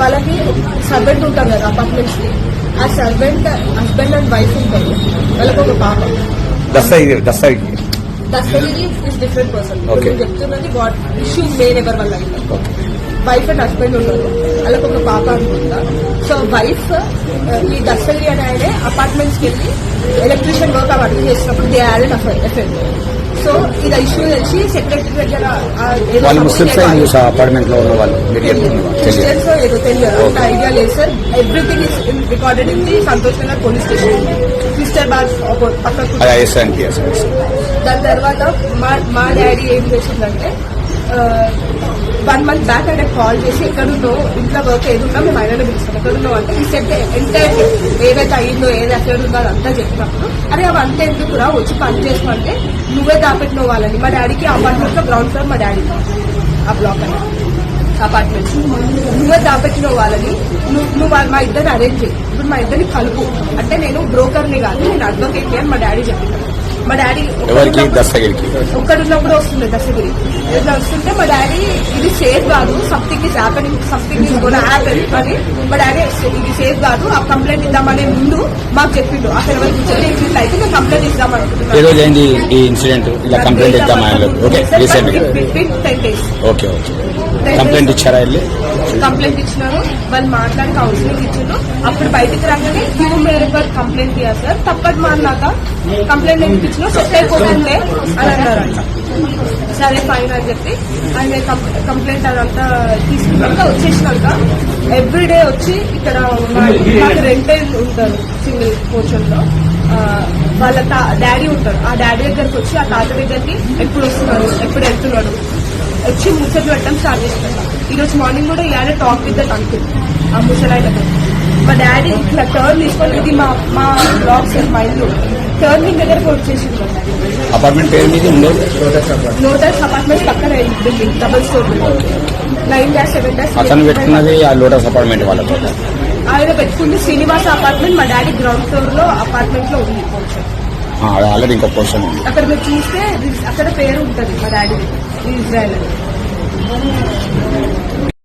వాళ్ళకి సర్వెంట్ ఉంటారు కదా అపార్ట్మెంట్స్కి. ఆ సర్వెంట్ హస్బెండ్ అండ్ వైఫ్ ఉంటారు. వాళ్ళకి ఒక పాప. Dastagiri Dastagiri. Dastagiri is different person. నేను చెప్తున్నది వాట్ ఇష్యూ మెయిన్ ఎవరి వల్ల వైఫ్ అండ్ హస్బెండ్ ఉన్నారు వాళ్ళకి ఒక పాప అనుకుంటా. సో వైఫ్ ఈ దస్తగిరి అనే ఆయనే అపార్ట్మెంట్స్కి వెళ్ళి ఎలక్ట్రీషియన్ వర్క్ అవన్నీ చేసినప్పుడు దే యాడ్ ఎఫెక్ట్ సో ఇది ఇష్యూ తెలిసి సెక్రటరీ దగ్గర వాళ్ళు ముస్లిమ్స్ ఇవ్వాలి. అపార్ట్మెంట్లో ఉన్న వాళ్ళు క్రిస్టియన్స్ ఏదో తెలియదు. ఐడియా లేదు sir everything is recorded in the Santosh Nagar police station Christian Bagh పక్కకు దాని తర్వాత మా మా డాడీ ఏం చేసిందంటే వన్ మంత్ బ్యాక్ ఆయన కాల్ చేసి ఎక్కడున్నావు? ఇంట్లో వర్క్ ఏదున్నా మేము ఆయననే పిలుస్తాం. ఎక్కడున్నావు అంటే ఈ సెట్ ఎంటైర్ ఏదైతే అయ్యిందో ఏది ఎక్కడుందో అదంతా చెప్పినప్పుడు అరే అవి అంతా ఎందుకురా వచ్చి పని చేసుకుంటే నువ్వే దాపెట్టిన వాళ్ళని. మా డాడీకి అపార్ట్మెంట్లో గ్రౌండ్ ఫ్లోర్ మా డాడీ ఆ బ్లాక్ అని అపార్ట్మెంట్స్ నువ్వే దాపెట్టిన వాళ్ళని. నువ్వు నువ్వు మా ఇద్దరిని అరేంజ్ చేయి. ఇప్పుడు మా ఇద్దరిని కలుపు. అంటే నేను బ్రోకర్ని కాదు నేను అడ్వకేట్ని అని మా డాడీ చెప్పిన మా డాడీ దస్తగిరికి ఒక్కడున్నప్పుడు వస్తుంది దశగిరి ఇట్లా వస్తుంటే మా డాడీ ఇది సేఫ్ కాదు something is happening something is gone happen అని మా డాడీ ఇది సేఫ్ కాదు ఆ కంప్లైంట్ ఇద్దామనే ముందు మాకు చెప్పిండు. అక్కడ కూర్చొని ఇట్లా అయితే మేము కంప్లైంట్ ఏ ఇద్దామనుకుంటున్నాం రోజు అయింది ఈ ఇన్సిడెంట్ ఇలా complaint ఇద్దామా? Okay recent okay okay. Complaint ఇచ్చారా. వెళ్ళి? కంప్లైంట్ ఇచ్చినారు. వాళ్ళు మాట్లాడి కౌన్సిలింగ్ ఇచ్చిండ్రు. అప్పుడు బయటికి రాగానే మేరే పర్ కంప్లైంట్ ఇయ్యారు సార్. తప్పటి మా అన్నాక కంప్లైంట్ ఎందుకు ఇచ్చినా సెట్ అయిపోతుందే అని అన్నారంట సరే ఫైన్ అని చెప్పి ఆయన కంప్లైంట్ అదంతా తీసుకున్నాక వచ్చేసినాక ఎవ్రీడే వచ్చి ఇక్కడ మాకు రెంటెడ్ ఉంటారు సింగిల్ పోర్షన్లో. వాళ్ళ డాడీ ఉంటారు. ఆ డాడీ దగ్గరికి వచ్చి ఆ తాత దగ్గరికి ఎప్పుడు వస్తున్నాడు? ఎప్పుడు వెళ్తున్నాడు? వచ్చి ముచ్చట్లు పెట్టడం స్టార్ట్ చేస్తాను ఈ రోజు మార్నింగ్ కూడా ఇవాళ టాక్ విత్ దట్ అంకుల్ ఆ ముసలాయన మా డాడీ ఇట్లా టర్న్ తీసుకొని ఇది మా మా బ్లాక్స్ మైండ్లో టర్నింగ్ దగ్గరకు వచ్చేసింది మా అపార్ట్మెంట్ పేరు మీద ఉండేది లోటస్ అపార్ట్మెంట్ పక్కన building double store nine dash seven dash అతను పెట్టుకున్నది ఆ లోటస్ అపార్ట్మెంట్ వాళ్ళతో ఆయన పెట్టుకుంది శ్రీనివాస అపార్ట్మెంట్ మా డాడీ గ్రౌండ్ ఫ్లోర్లో అపార్ట్మెంట్లో ఉంది. కొంచెం ఆల్రెడీ ఇంకో పోర్షన్ ఉంది. అక్కడ మీరు చూస్తే అక్కడ పేరు ఉంటుంది మా డాడీ ఇజ్రాయల్